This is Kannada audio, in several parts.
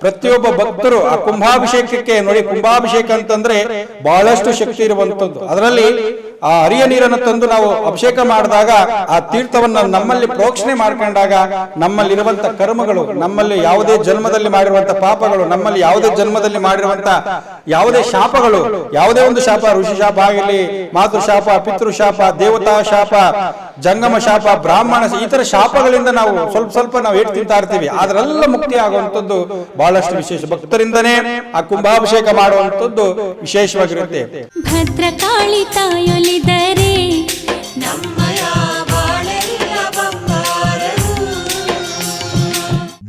ಪ್ರತಿಯೊಬ್ಬ ಭಕ್ತರು ಆ ಕುಂಭಾಭಿಷೇಕಕ್ಕೆ ನೋಡಿ ಕುಂಭಾಭಿಷೇಕ ಅಂತಂದ್ರೆ ಬಹಳಷ್ಟು ಶಕ್ತಿ ಇರುವಂತದ್ದು ಅದರಲ್ಲಿ ಆ ಹರಿಯ ನೀರನ್ನು ತಂದು ನಾವು ಅಭಿಷೇಕ ಮಾಡಿದಾಗ ಆ ತೀರ್ಥವನ್ನ ನಮ್ಮಲ್ಲಿ ಪ್ರೋಕ್ಷಣೆ ಮಾಡ್ಕೊಂಡಾಗ ನಮ್ಮಲ್ಲಿರುವಂತ ಕರ್ಮಗಳು ನಮ್ಮಲ್ಲಿ ಯಾವುದೇ ಜನ್ಮದಲ್ಲಿ ಮಾಡಿರುವಂತ ಪಾಪಗಳು ನಮ್ಮಲ್ಲಿ ಯಾವುದೇ ಜನ್ಮದಲ್ಲಿ ಮಾಡಿರುವಂತ ಯಾವುದೇ ಶಾಪಗಳು ಯಾವುದೇ ಒಂದು ಶಾಪ ಋಷಿ ಶಾಪ ಆಗಲಿ ಮಾತೃಶಾಪ ಶಾಪ ಪಿತೃ ಶಾಪ ದೇವತಾ ಶಾಪ ಜಂಗಮ ಶಾಪ ಬ್ರಾಹ್ಮಣ ಈ ತರ ಶಾಪಗಳಿಂದ ನಾವು ಸ್ವಲ್ಪ ಸ್ವಲ್ಪ ನಾವು ಏಟ್ ತಿಂತಾ ಇರ್ತೀವಿ. ಅದರೆಲ್ಲ ಮುಕ್ತಿ ಆಗುವಂಥದ್ದು ಬಹಳಷ್ಟು ವಿಶೇಷ ಭಕ್ತರಿಂದನೇ ಆ ಕುಂಭಾಭಿಷೇಕ ಮಾಡುವಂಥದ್ದು ವಿಶೇಷವಾಗಿರುತ್ತೆ. ಭದ್ರಕಾಳಿ ತಾಯೊಲಿದರೆ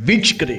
ವೀಕ್ಷಕರೇ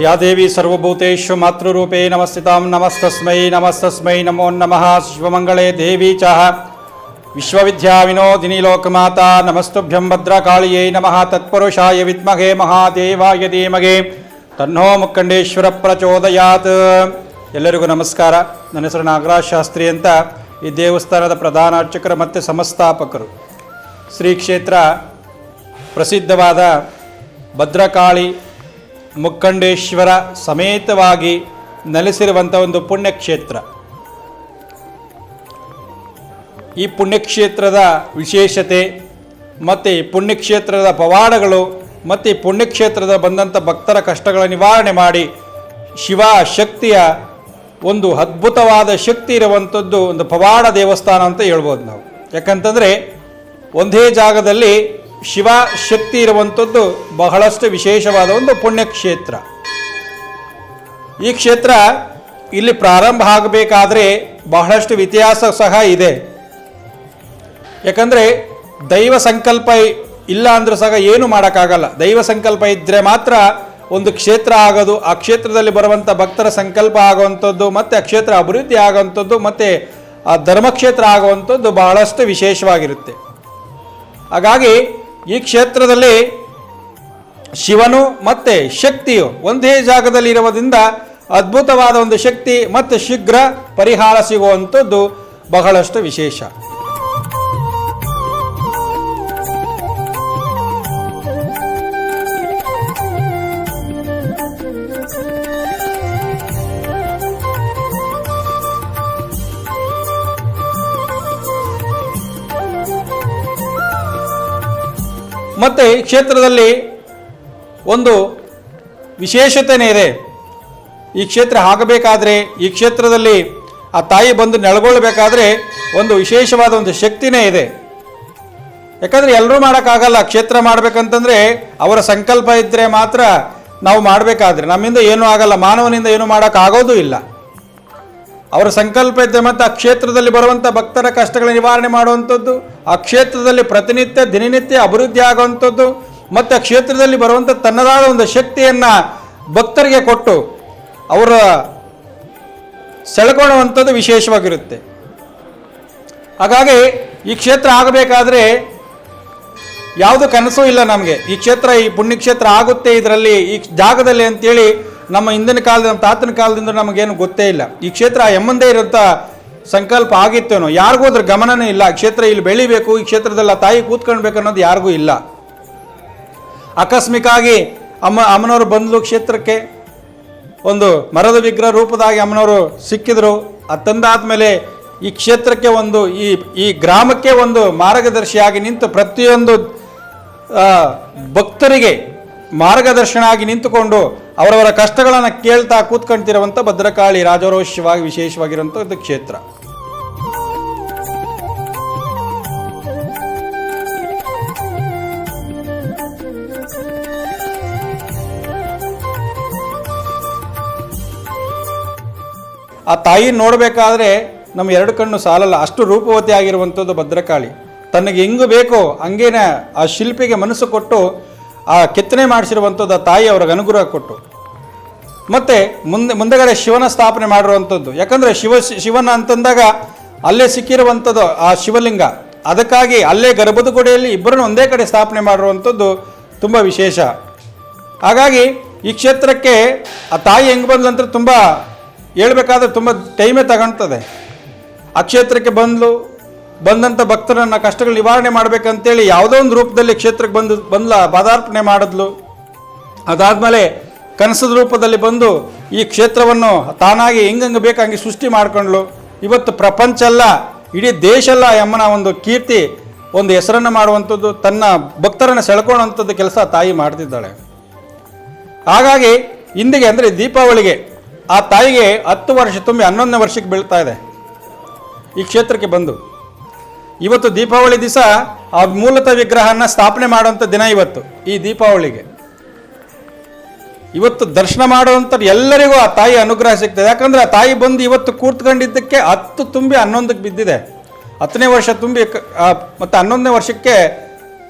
ಯಾ ದೇವಿ ಸರ್ವಭೂತೇಶ್ವ ಮಾತೃರೂಪೇ ನಮಸ್ತಿತಾಂ, ನಮಸ್ತಸ್ಮೈ ನಮಸ್ತಸ್ಮೈ, ನಮೋ ನಮಃ, ಶಿವಮಂಗಳೇ ದೇವಿ ಚ ವಿಶ್ವವಿದ್ಯಾ ವಿನೋದಿನಿ ಲೋಕಮಾತಾ, ನಮಸ್ತುಭ್ಯಂ ಭದ್ರಕಾಳಿಯೇ ನಮಃ, ತತ್ಪುರುಷಾಯ ವಿದ್ಮಹೇ ಮಹಾದೇವಾಯ ಧೀಮಗೆ ತನ್ನೋ ಮುಕ್ಕಂಡೇಶ್ವರ ಪ್ರಚೋದಯಾತ್. ಎಲ್ಲರಿಗೂ ನಮಸ್ಕಾರ. ನನ್ನ ಹೆಸರು ನಾಗರಾಜ್ ಶಾಸ್ತ್ರಿ ಅಂತ ಈ ದೇವಸ್ಥಾನದ ಪ್ರಧಾನ ಅರ್ಚಕರು ಮತ್ತು ಸಂಸ್ಥಾಪಕರು. ಶ್ರೀ ಕ್ಷೇತ್ರ ಪ್ರಸಿದ್ಧವಾದ ಭದ್ರಕಾಳಿ ಮುಕ್ಕಂಡೇಶ್ವರ ಸಮೇತವಾಗಿ ನೆಲೆಸಿರುವಂಥ ಒಂದು ಪುಣ್ಯಕ್ಷೇತ್ರ. ಈ ಪುಣ್ಯಕ್ಷೇತ್ರದ ವಿಶೇಷತೆ ಮತ್ತು ಈ ಪುಣ್ಯಕ್ಷೇತ್ರದ ಪವಾಡಗಳು ಮತ್ತು ಈ ಪುಣ್ಯಕ್ಷೇತ್ರದ ಬಂದಂಥ ಭಕ್ತರ ಕಷ್ಟಗಳ ನಿವಾರಣೆ ಮಾಡಿ ಶಿವ ಶಕ್ತಿಯ ಒಂದು ಅದ್ಭುತವಾದ ಶಕ್ತಿ ಇರುವಂಥದ್ದು ಒಂದು ಪವಾಡ ದೇವಸ್ಥಾನ ಅಂತ ಹೇಳ್ಬೋದು ನಾವು. ಯಾಕಂತಂದರೆ ಒಂದೇ ಜಾಗದಲ್ಲಿ ಶಿವ ಶಕ್ತಿ ಇರುವಂಥದ್ದು ಬಹಳಷ್ಟು ವಿಶೇಷವಾದ ಒಂದು ಪುಣ್ಯಕ್ಷೇತ್ರ. ಈ ಕ್ಷೇತ್ರ ಇಲ್ಲಿ ಪ್ರಾರಂಭ ಆಗಬೇಕಾದ್ರೆ ಬಹಳಷ್ಟು ಇತಿಹಾಸ ಸಹ ಇದೆ. ಯಾಕಂದರೆ ದೈವ ಸಂಕಲ್ಪ ಇಲ್ಲ ಅಂದರೂ ಸಹ ಏನು ಮಾಡೋಕ್ಕಾಗಲ್ಲ. ದೈವ ಸಂಕಲ್ಪ ಇದ್ದರೆ ಮಾತ್ರ ಒಂದು ಕ್ಷೇತ್ರ ಆಗೋದು, ಆ ಕ್ಷೇತ್ರದಲ್ಲಿ ಬರುವಂಥ ಭಕ್ತರ ಸಂಕಲ್ಪ ಆಗುವಂಥದ್ದು, ಮತ್ತು ಆ ಕ್ಷೇತ್ರ ಅಭಿವೃದ್ಧಿ ಆಗುವಂಥದ್ದು, ಮತ್ತು ಆ ಧರ್ಮಕ್ಷೇತ್ರ ಆಗುವಂಥದ್ದು ಬಹಳಷ್ಟು ವಿಶೇಷವಾಗಿರುತ್ತೆ. ಹಾಗಾಗಿ ಈ ಕ್ಷೇತ್ರದಲ್ಲಿ ಶಿವನು ಮತ್ತು ಶಕ್ತಿಯು ಒಂದೇ ಜಾಗದಲ್ಲಿ ಇರುವುದರಿಂದ ಅದ್ಭುತವಾದ ಒಂದು ಶಕ್ತಿ ಮತ್ತು ಶೀಘ್ರ ಪರಿಹಾರ ಸಿಗುವಂಥದ್ದು ಬಹಳಷ್ಟು ವಿಶೇಷ. ಮತ್ತು ಈ ಕ್ಷೇತ್ರದಲ್ಲಿ ಒಂದು ವಿಶೇಷತೆನೇ ಇದೆ. ಈ ಕ್ಷೇತ್ರ ಆಗಬೇಕಾದ್ರೆ, ಈ ಕ್ಷೇತ್ರದಲ್ಲಿ ಆ ತಾಯಿ ಬಂದು ನೆಲಗೊಳ್ಳಬೇಕಾದ್ರೆ ಒಂದು ವಿಶೇಷವಾದ ಒಂದು ಶಕ್ತಿನೇ ಇದೆ. ಯಾಕಂದರೆ ಎಲ್ಲರೂ ಮಾಡೋಕ್ಕಾಗಲ್ಲ, ಕ್ಷೇತ್ರ ಮಾಡಬೇಕಂತಂದರೆ ಅವರ ಸಂಕಲ್ಪ ಇದ್ದರೆ ಮಾತ್ರ ನಾವು ಮಾಡಬೇಕಾದ್ರೆ. ನಮ್ಮಿಂದ ಏನೂ ಆಗಲ್ಲ, ಮಾನವನಿಂದ ಏನೂ ಮಾಡೋಕ್ಕಾಗೋದೂ ಇಲ್ಲ. ಅವರ ಸಂಕಲ್ಪ ಇದ್ದರೆ ಮತ್ತು ಆ ಕ್ಷೇತ್ರದಲ್ಲಿ ಬರುವಂಥ ಭಕ್ತರ ಕಷ್ಟಗಳ ನಿವಾರಣೆ ಮಾಡುವಂಥದ್ದು, ಆ ಕ್ಷೇತ್ರದಲ್ಲಿ ಪ್ರತಿನಿತ್ಯ, ದಿನನಿತ್ಯ ಅಭಿವೃದ್ಧಿ ಆಗುವಂಥದ್ದು, ಮತ್ತು ಆ ಕ್ಷೇತ್ರದಲ್ಲಿ ಬರುವಂಥ ತನ್ನದಾದ ಒಂದು ಶಕ್ತಿಯನ್ನು ಭಕ್ತರಿಗೆ ಕೊಟ್ಟು ಅವರ ಸೆಳ್ಕೊಳ್ಳುವಂಥದ್ದು ವಿಶೇಷವಾಗಿರುತ್ತೆ. ಹಾಗಾಗಿ ಈ ಕ್ಷೇತ್ರ ಆಗಬೇಕಾದ್ರೆ ಯಾವುದು ಕನಸು ಇಲ್ಲ ನಮಗೆ. ಈ ಕ್ಷೇತ್ರ, ಈ ಪುಣ್ಯಕ್ಷೇತ್ರ ಆಗುತ್ತೆ ಇದರಲ್ಲಿ, ಈ ಜಾಗದಲ್ಲಿ ಅಂತೇಳಿ ನಮ್ಮ ಹಿಂದಿನ ಕಾಲದ ನಮ್ಮ ತಾತನ ಕಾಲದಿಂದ ನಮಗೇನು ಗೊತ್ತೇ ಇಲ್ಲ. ಈ ಕ್ಷೇತ್ರ ಎಮ್ಮಂದೆ ಇರೋಂಥ ಸಂಕಲ್ಪ ಆಗಿತ್ತೇನೋ, ಯಾರಿಗೂ ಅದ್ರ ಗಮನನೇ ಇಲ್ಲ. ಕ್ಷೇತ್ರ ಇಲ್ಲಿ ಬೆಳಿಬೇಕು, ಈ ಕ್ಷೇತ್ರದಲ್ಲಿ ತಾಯಿ ಕೂತ್ಕೊಳ್ಬೇಕು ಅನ್ನೋದು ಯಾರಿಗೂ ಇಲ್ಲ. ಆಕಸ್ಮಿಕಾಗಿ ಅಮ್ಮ, ಅಮ್ಮನವರು ಬಂದ್ಲು ಕ್ಷೇತ್ರಕ್ಕೆ. ಒಂದು ಮರದ ವಿಗ್ರಹ ರೂಪದಾಗಿ ಅಮ್ಮನವರು ಸಿಕ್ಕಿದ್ರು. ಅದು ತಂದಾದ್ಮೇಲೆ ಈ ಕ್ಷೇತ್ರಕ್ಕೆ ಒಂದು, ಈ ಈ ಗ್ರಾಮಕ್ಕೆ ಒಂದು ಮಾರ್ಗದರ್ಶಿಯಾಗಿ ನಿಂತು ಪ್ರತಿಯೊಂದು ಭಕ್ತರಿಗೆ ಮಾರ್ಗದರ್ಶನ ಆಗಿ ನಿಂತುಕೊಂಡು ಅವರವರ ಕಷ್ಟಗಳನ್ನು ಕೇಳ್ತಾ ಕೂತ್ಕೊಂತಿರುವಂಥ ಭದ್ರಕಾಳಿ ರಾಜರೋಷವಾಗಿ ವಿಶೇಷವಾಗಿರುವಂಥ ಒಂದು ಕ್ಷೇತ್ರ. ಆ ತಾಯಿ ನೋಡಬೇಕಾದ್ರೆ ನಮ್ಮ ಎರಡು ಕಣ್ಣು ಸಾಲಲ್ಲ, ಅಷ್ಟು ರೂಪವತಿ ಆಗಿರುವಂಥದ್ದು ಭದ್ರಕಾಳಿ. ತನಗೆ ಹೆಂಗು ಬೇಕೋ ಹಂಗೇನೆ ಆ ಶಿಲ್ಪಿಗೆ ಮನಸ್ಸು ಕೊಟ್ಟು ಆ ಕೆತ್ತನೆ ಮಾಡಿಸಿರುವಂಥದ್ದು ಆ ತಾಯಿ ಅವ್ರಿಗೆ ಅನುಗ್ರಹ ಕೊಟ್ಟು. ಮತ್ತೆ ಮುಂದೆ, ಮುಂದೆಗಡೆ ಶಿವನ ಸ್ಥಾಪನೆ ಮಾಡಿರುವಂಥದ್ದು. ಯಾಕಂದರೆ ಶಿವ, ಶಿವನ ಅಂತಂದಾಗ ಅಲ್ಲೇ ಸಿಕ್ಕಿರುವಂಥದ್ದು ಆ ಶಿವಲಿಂಗ. ಅದಕ್ಕಾಗಿ ಅಲ್ಲೇ ಗರ್ಭದ ಗುಡಿಯಲ್ಲಿ ಇಬ್ಬರನ್ನು ಒಂದೇ ಕಡೆ ಸ್ಥಾಪನೆ ಮಾಡಿರುವಂಥದ್ದು ತುಂಬ ವಿಶೇಷ. ಹಾಗಾಗಿ ಈ ಕ್ಷೇತ್ರಕ್ಕೆ ಆ ತಾಯಿ ಹೆಂಗೆ ಬಂದ್ಲಂತ ತುಂಬ ಹೇಳ್ಬೇಕಾದ್ರೆ ತುಂಬ ಟೈಮೇ ತಗೊಳ್ತದೆ ಆ ಕ್ಷೇತ್ರಕ್ಕೆ ಬಂದ್ಲು ಬಂದಂಥ ಭಕ್ತರನ್ನ ಕಷ್ಟಗಳು ನಿವಾರಣೆ ಮಾಡಬೇಕಂತೇಳಿ ಯಾವುದೋ ಒಂದು ರೂಪದಲ್ಲಿ ಕ್ಷೇತ್ರಕ್ಕೆ ಬಂದು ಬಂದ್ಲ, ಪದಾರ್ಪಣೆ ಮಾಡಿದ್ಲು. ಅದಾದಮೇಲೆ ಕನಸದ ರೂಪದಲ್ಲಿ ಬಂದು ಈ ಕ್ಷೇತ್ರವನ್ನು ತಾನಾಗಿ ಹೆಂಗಂಗೆ ಬೇಕಂಗೆ ಸೃಷ್ಟಿ ಮಾಡ್ಕೊಂಡ್ಲು ಇವತ್ತು ಪ್ರಪಂಚ ಅಲ್ಲ, ಇಡೀ ದೇಶ ಅಲ್ಲ ಯಮ್ಮನ ಒಂದು ಕೀರ್ತಿ, ಒಂದು ಹೆಸರನ್ನು ಮಾಡುವಂಥದ್ದು, ತನ್ನ ಭಕ್ತರನ್ನು ಸೆಳ್ಕೊಳ್ಳುವಂಥದ್ದು ಕೆಲಸ ತಾಯಿ ಮಾಡ್ತಿದ್ದಾಳೆ. ಹಾಗಾಗಿ ಇಂದಿಗೆ ಅಂದರೆ ದೀಪಾವಳಿಗೆ ಆ ತಾಯಿಗೆ ಹತ್ತು ವರ್ಷ, ತುಂಬಿ ಹನ್ನೊಂದನೇ ವರ್ಷಕ್ಕೆ ಬೀಳ್ತಾ ಇದೆ. ಈ ಕ್ಷೇತ್ರಕ್ಕೆ ಬಂದು. ಇವತ್ತು ದೀಪಾವಳಿ ದಿವಸ ಆ ಮೂಲತ ವಿಗ್ರಹನ ಸ್ಥಾಪನೆ ಮಾಡುವಂಥ ದಿನ ಇವತ್ತು, ಈ ದೀಪಾವಳಿಗೆ. ಇವತ್ತು ದರ್ಶನ ಮಾಡುವಂಥ ಎಲ್ಲರಿಗೂ ಆ ತಾಯಿ ಅನುಗ್ರಹ ಸಿಗ್ತದೆ. ಯಾಕಂದ್ರೆ ಆ ತಾಯಿ ಬಂದು ಇವತ್ತು ಕೂತ್ಕೊಂಡಿದ್ದಕ್ಕೆ ಹತ್ತು ತುಂಬಿ ಹನ್ನೊಂದಕ್ಕೆ ಬಿದ್ದಿದೆ. ಹತ್ತನೇ ವರ್ಷ ತುಂಬಿ ಮತ್ತೆ ಹನ್ನೊಂದನೇ ವರ್ಷಕ್ಕೆ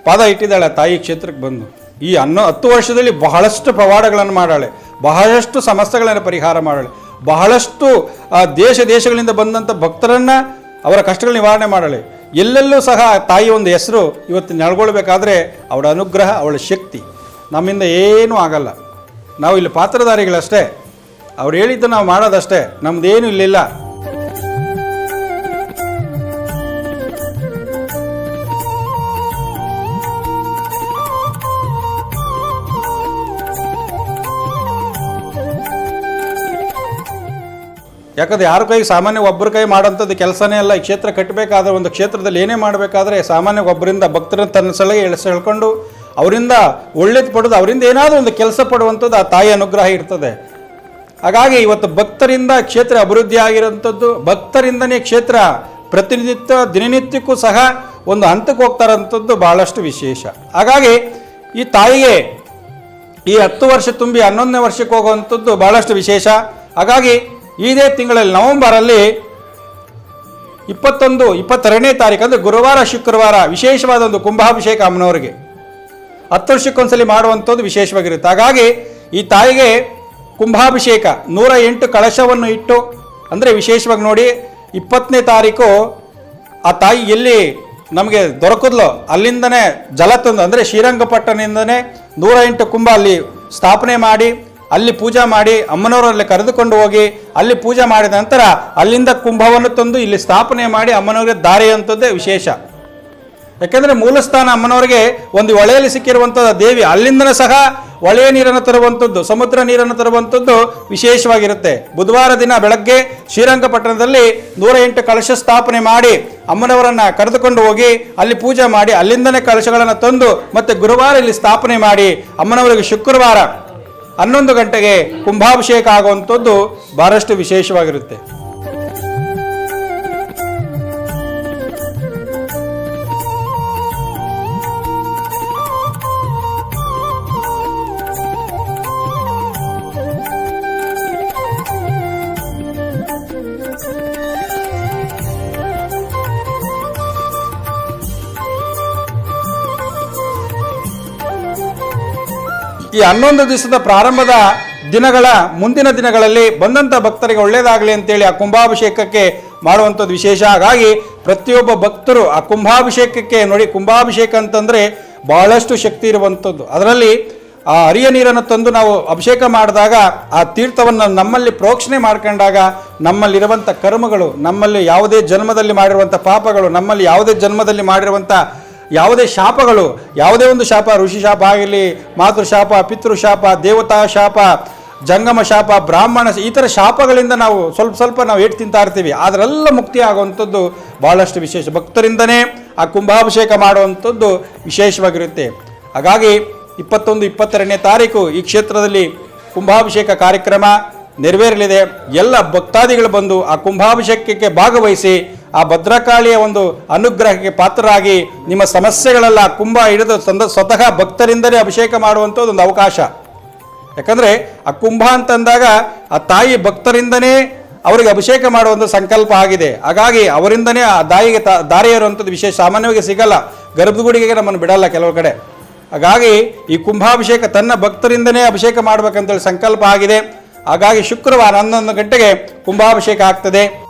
ಪಾದ ಇಟ್ಟಿದ್ದಾಳೆ ಆ ತಾಯಿ ಕ್ಷೇತ್ರಕ್ಕೆ ಬಂದು. ಈ ಹನ್ನೊ, ಹತ್ತು ವರ್ಷದಲ್ಲಿ ಬಹಳಷ್ಟು ಪವಾಡಗಳನ್ನು ಮಾಡಾಳೆ. ಬಹಳಷ್ಟು ಸಮಸ್ಯೆಗಳನ್ನು ಪರಿಹಾರ ಮಾಡಾಳೆ. ಬಹಳಷ್ಟು ದೇಶ ದೇಶಗಳಿಂದ ಬಂದಂಥ ಭಕ್ತರನ್ನ ಅವರ ಕಷ್ಟಗಳ ನಿವಾರಣೆ ಮಾಡಾಳೆ. ಎಲ್ಲೆಲ್ಲೂ ಸಹ ತಾಯಿ ಒಂದು ಹೆಸರು ಇವತ್ತು ನೆಲಗೊಳ್ಬೇಕಾದ್ರೆ ಅವಳ ಅನುಗ್ರಹ, ಅವಳ ಶಕ್ತಿ. ನಮ್ಮಿಂದ ಏನೂ ಆಗಲ್ಲ. ನಾವು ಇಲ್ಲಿ ಪಾತ್ರಧಾರಿಗಳಷ್ಟೇ. ಅವ್ರು ಹೇಳಿದ್ದು ನಾವು ಮಾಡೋದಷ್ಟೇ. ನಮ್ದೇನು ಇಲ್ಲಿಲ್ಲ. ಯಾಕಂದ್ರೆ ಯಾರ ಕೈ ಸಾಮಾನ್ಯ ಒಬ್ಬರ ಕೈ ಮಾಡೋಂಥದ್ದು ಕೆಲಸನೇ ಅಲ್ಲ, ಈ ಕ್ಷೇತ್ರ ಕಟ್ಟಬೇಕಾದ್ರೆ ಒಂದು ಕ್ಷೇತ್ರದಲ್ಲಿ ಏನೇ ಮಾಡಬೇಕಾದ್ರೆ ಸಾಮಾನ್ಯ ಒಬ್ಬರಿಂದ ಭಕ್ತರನ್ನು ತನ್ನ ಸಲಹೆ ಎಳ್ಸ್, ಹೇಳ್ಕೊಂಡು ಅವರಿಂದ ಒಳ್ಳೇದು ಪಡೆದು ಅವರಿಂದ ಏನಾದರೂ ಒಂದು ಕೆಲಸ ಪಡುವಂಥದ್ದು ಆ ತಾಯಿ ಅನುಗ್ರಹ ಇರ್ತದೆ. ಹಾಗಾಗಿ ಇವತ್ತು ಭಕ್ತರಿಂದ ಕ್ಷೇತ್ರ ಅಭಿವೃದ್ಧಿ ಆಗಿರೋಂಥದ್ದು ಭಕ್ತರಿಂದನೇ ಕ್ಷೇತ್ರ ಪ್ರತಿನಿಧಿತ್ವ ದಿನನಿತ್ಯಕ್ಕೂ ಸಹ ಒಂದು ಹಂತಕ್ಕೆ ಹೋಗ್ತಾರಂಥದ್ದು ಬಹಳಷ್ಟು ವಿಶೇಷ. ಹಾಗಾಗಿ ಈ ತಾಯಿಗೆ ಈ ಹತ್ತು ವರ್ಷ ತುಂಬಿ ಹನ್ನೊಂದನೇ ವರ್ಷಕ್ಕೆ ಹೋಗುವಂಥದ್ದು ಬಹಳಷ್ಟು ವಿಶೇಷ. ಹಾಗಾಗಿ ಇದೇ ತಿಂಗಳಲ್ಲಿ ನವೆಂಬರಲ್ಲಿ ಇಪ್ಪತ್ತೊಂದು, ಇಪ್ಪತ್ತೆರಡನೇ ತಾರೀಕು ಅಂದರೆ ಗುರುವಾರ, ಶುಕ್ರವಾರ ವಿಶೇಷವಾದ ಒಂದು ಕುಂಭಾಭಿಷೇಕ ಅಮ್ಮನವರಿಗೆ. ಹತ್ತು ವರ್ಷಕ್ಕೊಂದ್ಸಲಿ ಮಾಡುವಂಥದ್ದು ವಿಶೇಷವಾಗಿರುತ್ತೆ. ಹಾಗಾಗಿ ಈ ತಾಯಿಗೆ ಕುಂಭಾಭಿಷೇಕ ನೂರ ಎಂಟು ಕಳಶವನ್ನು ಇಟ್ಟು, ಅಂದರೆ ವಿಶೇಷವಾಗಿ ನೋಡಿ, ಇಪ್ಪತ್ತನೇ ತಾರೀಕು ಆ ತಾಯಿ ಎಲ್ಲಿ ನಮಗೆ ದೊರಕಿದ್ಲು, ಅಲ್ಲಿಂದನೇ ಜಲ ತಂದು, ಅಂದರೆ ಶ್ರೀರಂಗಪಟ್ಟಣದಿಂದನೇ ನೂರ ಎಂಟು ಕುಂಭ ಅಲ್ಲಿ ಸ್ಥಾಪನೆ ಮಾಡಿ ಅಲ್ಲಿ ಪೂಜಾ ಮಾಡಿ ಅಮ್ಮನವರಲ್ಲಿ ಕರೆದುಕೊಂಡು ಹೋಗಿ ಅಲ್ಲಿ ಪೂಜೆ ಮಾಡಿದ ನಂತರ ಅಲ್ಲಿಂದ ಕುಂಭವನ್ನು ತಂದು ಇಲ್ಲಿ ಸ್ಥಾಪನೆ ಮಾಡಿ ಅಮ್ಮನವರಿಗೆ ದಾರಿಯುವಂಥದ್ದೇ ವಿಶೇಷ. ಯಾಕೆಂದರೆ ಮೂಲಸ್ಥಾನ ಅಮ್ಮನವರಿಗೆ ಒಂದು ಹೊಳೆಯಲ್ಲಿ ಸಿಕ್ಕಿರುವಂಥದ್ದು ದೇವಿ ಅಲ್ಲಿಂದನೇ ಸಹ ಹೊಳೆಯ ನೀರನ್ನು ತರುವಂಥದ್ದು, ಸಮುದ್ರ ನೀರನ್ನು ತರುವಂಥದ್ದು ವಿಶೇಷವಾಗಿರುತ್ತೆ. ಬುಧವಾರ ದಿನ ಬೆಳಗ್ಗೆ ಶ್ರೀರಂಗಪಟ್ಟಣದಲ್ಲಿ ನೂರ ಎಂಟು ಕಲಶ ಸ್ಥಾಪನೆ ಮಾಡಿ ಅಮ್ಮನವರನ್ನು ಕರೆದುಕೊಂಡು ಹೋಗಿ ಅಲ್ಲಿ ಪೂಜೆ ಮಾಡಿ ಅಲ್ಲಿಂದನೇ ಕಲಶಗಳನ್ನು ತಂದು ಮತ್ತೆ ಗುರುವಾರ ಇಲ್ಲಿ ಸ್ಥಾಪನೆ ಮಾಡಿ ಅಮ್ಮನವರಿಗೆ ಶುಕ್ರವಾರ. ಹನ್ನೊಂದು ಗಂಟೆಗೆ ಕುಂಭಾಭಿಷೇಕ ಆಗುವಂಥದ್ದು ಬಹಳಷ್ಟು ವಿಶೇಷವಾಗಿರುತ್ತೆ. ಈ ಹನ್ನೊಂದು ದಿವಸದ ಪ್ರಾರಂಭದ ದಿನಗಳ ಮುಂದಿನ ದಿನಗಳಲ್ಲಿ ಬಂದಂಥ ಭಕ್ತರಿಗೆ ಒಳ್ಳೆಯದಾಗಲಿ ಅಂತೇಳಿ ಆ ಕುಂಭಾಭಿಷೇಕಕ್ಕೆ ಮಾಡುವಂಥದ್ದು ವಿಶೇಷ. ಹಾಗಾಗಿ ಪ್ರತಿಯೊಬ್ಬ ಭಕ್ತರು ಆ ಕುಂಭಾಭಿಷೇಕಕ್ಕೆ ನೋಡಿ, ಕುಂಭಾಭಿಷೇಕ ಅಂತಂದರೆ ಬಹಳಷ್ಟು ಶಕ್ತಿ ಇರುವಂಥದ್ದು. ಅದರಲ್ಲಿ ಆ ಅರಿಯ ನೀರನ್ನು ತಂದು ನಾವು ಅಭಿಷೇಕ ಮಾಡಿದಾಗ ಆ ತೀರ್ಥವನ್ನು ನಮ್ಮಲ್ಲಿ ಪ್ರೋಕ್ಷಣೆ ಮಾಡ್ಕೊಂಡಾಗ ನಮ್ಮಲ್ಲಿರುವಂಥ ಕರ್ಮಗಳು, ನಮ್ಮಲ್ಲಿ ಯಾವುದೇ ಜನ್ಮದಲ್ಲಿ ಮಾಡಿರುವಂಥ ಪಾಪಗಳು, ನಮ್ಮಲ್ಲಿ ಯಾವುದೇ ಜನ್ಮದಲ್ಲಿ ಮಾಡಿರುವಂಥ ಯಾವುದೇ ಶಾಪಗಳು, ಯಾವುದೇ ಒಂದು ಶಾಪ, ಋಷಿ ಶಾಪ ಆಗಿರಲಿ ಮಾತೃಶಾಪ ಶಾಪ, ಪಿತೃ ಶಾಪ, ದೇವತಾ ಶಾಪ, ಜಂಗಮ ಶಾಪ, ಬ್ರಾಹ್ಮಣ ಈ ಥರ ಶಾಪಗಳಿಂದ ನಾವು ಸ್ವಲ್ಪ ಸ್ವಲ್ಪ ನಾವು ಏಟು ತಿಂತಾ ಇರ್ತೀವಿ. ಅದರೆಲ್ಲ ಮುಕ್ತಿ ಆಗುವಂಥದ್ದು ಭಾಳಷ್ಟು ವಿಶೇಷ. ಭಕ್ತರಿಂದನೇ ಆ ಕುಂಭಾಭಿಷೇಕ ಮಾಡುವಂಥದ್ದು ವಿಶೇಷವಾಗಿರುತ್ತೆ. ಹಾಗಾಗಿ ಇಪ್ಪತ್ತೊಂದು, ಇಪ್ಪತ್ತೆರಡನೇ ತಾರೀಕು ಈ ಕ್ಷೇತ್ರದಲ್ಲಿ ಕುಂಭಾಭಿಷೇಕ ಕಾರ್ಯಕ್ರಮ ನೆರವೇರಲಿದೆ. ಎಲ್ಲ ಭಕ್ತಾದಿಗಳು ಬಂದು ಆ ಕುಂಭಾಭಿಷೇಕಕ್ಕೆ ಭಾಗವಹಿಸಿ ಆ ಭದ್ರಕಾಳಿಯ ಒಂದು ಅನುಗ್ರಹಕ್ಕೆ ಪಾತ್ರರಾಗಿ ನಿಮ್ಮ ಸಮಸ್ಯೆಗಳೆಲ್ಲ ಕುಂಭ ಹಿಡಿದು ತಂದ ಸ್ವತಃ ಭಕ್ತರಿಂದಲೇ ಅಭಿಷೇಕ ಮಾಡುವಂಥದ್ದು ಒಂದು ಅವಕಾಶ. ಯಾಕಂದರೆ ಆ ಕುಂಭ ಅಂತಂದಾಗ ಆ ತಾಯಿ ಭಕ್ತರಿಂದನೇ ಅವರಿಗೆ ಅಭಿಷೇಕ ಮಾಡುವಂಥ ಸಂಕಲ್ಪ ಆಗಿದೆ. ಹಾಗಾಗಿ ಅವರಿಂದನೇ ಆ ದಾಯಿಗೆ ತ ದಾರಿ ಇರುವಂಥದ್ದು ವಿಶೇಷ ಸಾಮಾನ್ಯವಾಗಿ ಸಿಗಲ್ಲ. ಗರ್ಭಗುಡಿಗೆ ನಮ್ಮನ್ನು ಬಿಡಲ್ಲ ಕೆಲವು ಕಡೆ. ಹಾಗಾಗಿ ಈ ಕುಂಭಾಭಿಷೇಕ ತನ್ನ ಭಕ್ತರಿಂದನೇ ಅಭಿಷೇಕ ಮಾಡಬೇಕಂತೇಳಿ ಸಂಕಲ್ಪ ಆಗಿದೆ. ಹಾಗಾಗಿ ಶುಕ್ರವಾರ ಹನ್ನೊಂದು ಗಂಟೆಗೆ ಕುಂಭಾಭಿಷೇಕ ಆಗ್ತದೆ.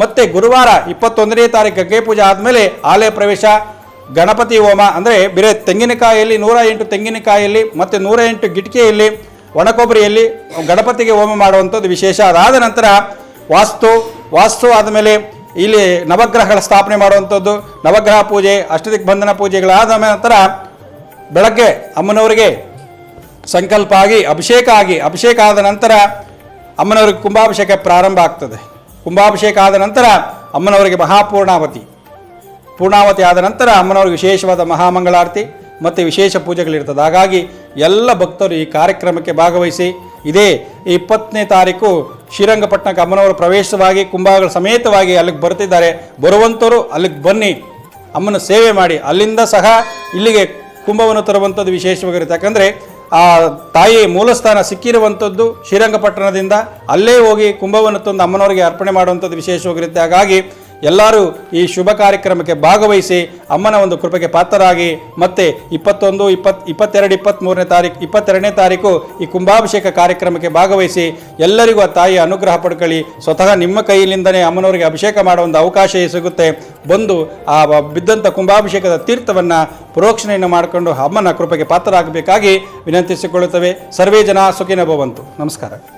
ಮತ್ತೆ ಗುರುವಾರ ಇಪ್ಪತ್ತೊಂದನೇ ತಾರೀಕು ಗಗ್ಗೆ ಪೂಜೆ ಆದಮೇಲೆ ಆಲಯ ಪ್ರವೇಶ, ಗಣಪತಿ ಹೋಮ, ಅಂದರೆ ಬೇರೆ ತೆಂಗಿನಕಾಯಿಯಲ್ಲಿ ನೂರ ಎಂಟು ತೆಂಗಿನಕಾಯಿಯಲ್ಲಿ, ಮತ್ತು ನೂರ ಎಂಟು ಗಿಟಿಕೆಯಲ್ಲಿ, ಒಣಕೊಬ್ಬರಿಯಲ್ಲಿ ಗಣಪತಿಗೆ ಹೋಮ ಮಾಡುವಂಥದ್ದು ವಿಶೇಷ. ಅದಾದ ನಂತರ ವಾಸ್ತು ವಾಸ್ತು ಆದಮೇಲೆ ಇಲ್ಲಿ ನವಗ್ರಹಗಳ ಸ್ಥಾಪನೆ ಮಾಡುವಂಥದ್ದು, ನವಗ್ರಹ ಪೂಜೆ, ಅಷ್ಟದಿಕ್ ಬಂಧನ ಪೂಜೆಗಳಾದ ನಂತರ ಬೆಳಗ್ಗೆ ಅಮ್ಮನವರಿಗೆ ಸಂಕಲ್ಪ ಆಗಿ ಅಭಿಷೇಕ ಆಗಿ, ಅಭಿಷೇಕ ಆದ ನಂತರ ಅಮ್ಮನವರಿಗೆ ಕುಂಭಾಭಿಷೇಕ ಪ್ರಾರಂಭ ಆಗ್ತದೆ. ಕುಂಭಾಭಿಷೇಕ ಆದ ನಂತರ ಅಮ್ಮನವರಿಗೆ ಮಹಾಪೂರ್ಣಾವತಿ. ಪೂರ್ಣಾವತಿ ಆದ ನಂತರ ಅಮ್ಮನವರಿಗೆ ವಿಶೇಷವಾದ ಮಹಾಮಂಗಳಾರತಿ ಮತ್ತು ವಿಶೇಷ ಪೂಜೆಗಳಿರ್ತದೆ. ಹಾಗಾಗಿ ಎಲ್ಲ ಭಕ್ತರು ಈ ಕಾರ್ಯಕ್ರಮಕ್ಕೆ ಭಾಗವಹಿಸಿ ಇದೇ ಇಪ್ಪತ್ತನೇ ತಾರೀಕು ಶ್ರೀರಂಗಪಟ್ಟಣಕ್ಕೆ ಅಮ್ಮನವರ ಪ್ರವೇಶವಾಗಿ ಕುಂಭಗಳ ಸಮೇತವಾಗಿ ಅಲ್ಲಿಗೆ ಬರ್ತಿದ್ದಾರೆ. ಬರುವಂಥವರು ಅಲ್ಲಿಗೆ ಬನ್ನಿ. ಅಮ್ಮನ ಸೇವೆ ಮಾಡಿ. ಅಲ್ಲಿಂದ ಸಹ ಇಲ್ಲಿಗೆ ಕುಂಭವನ್ನು ತರುವಂಥದ್ದು ವಿಶೇಷವಾಗಿರುತ್ತೆ. ಯಾಕಂದರೆ ಆ ತಾಯಿ ಮೂಲಸ್ಥಾನ ಸಿಕ್ಕಿರುವಂಥದ್ದು ಶ್ರೀರಂಗಪಟ್ಟಣದಿಂದ ಅಲ್ಲೇ ಹೋಗಿ ಕುಂಭವನ್ನು ತಂದು ಅಮ್ಮನವರಿಗೆ ಅರ್ಪಣೆ ಮಾಡುವಂಥದ್ದು ವಿಶೇಷವಾಗಿರುತ್ತೆ. ಹಾಗಾಗಿ ಎಲ್ಲರೂ ಈ ಶುಭ ಕಾರ್ಯಕ್ರಮಕ್ಕೆ ಭಾಗವಹಿಸಿ ಅಮ್ಮನ ಒಂದು ಕೃಪೆಗೆ ಪಾತ್ರರಾಗಿ ಮತ್ತೆ ಇಪ್ಪತ್ತೊಂದು, ಇಪ್ಪತ್, ಇಪ್ಪತ್ತೆರಡು ಇಪ್ಪತ್ತ್ಮೂರನೇ ತಾರೀಕು, ಇಪ್ಪತ್ತೆರಡನೇ ತಾರೀಕು ಈ ಕುಂಭಾಭಿಷೇಕ ಕಾರ್ಯಕ್ರಮಕ್ಕೆ ಭಾಗವಹಿಸಿ ಎಲ್ಲರಿಗೂ ಆ ತಾಯಿಯ ಅನುಗ್ರಹ ಪಡ್ಕೊಳ್ಳಿ. ಸ್ವತಃ ನಿಮ್ಮ ಕೈಯಿಂದನೇ ಅಮ್ಮನವರಿಗೆ ಅಭಿಷೇಕ ಮಾಡುವ ಒಂದು ಅವಕಾಶ ಸಿಗುತ್ತೆ. ಬಂದು ಆ ಬಿದ್ದಂಥ ಕುಂಭಾಭಿಷೇಕದ ತೀರ್ಥವನ್ನು ಪ್ರೋಕ್ಷಣೆಯನ್ನು ಮಾಡಿಕೊಂಡು ಅಮ್ಮನ ಕೃಪೆಗೆ ಪಾತ್ರರಾಗಬೇಕಾಗಿ ವಿನಂತಿಸಿಕೊಳ್ಳುತ್ತವೆ. ಸರ್ವೇ ಜನ ಸುಖಿನ ಭವಂತು. ನಮಸ್ಕಾರ.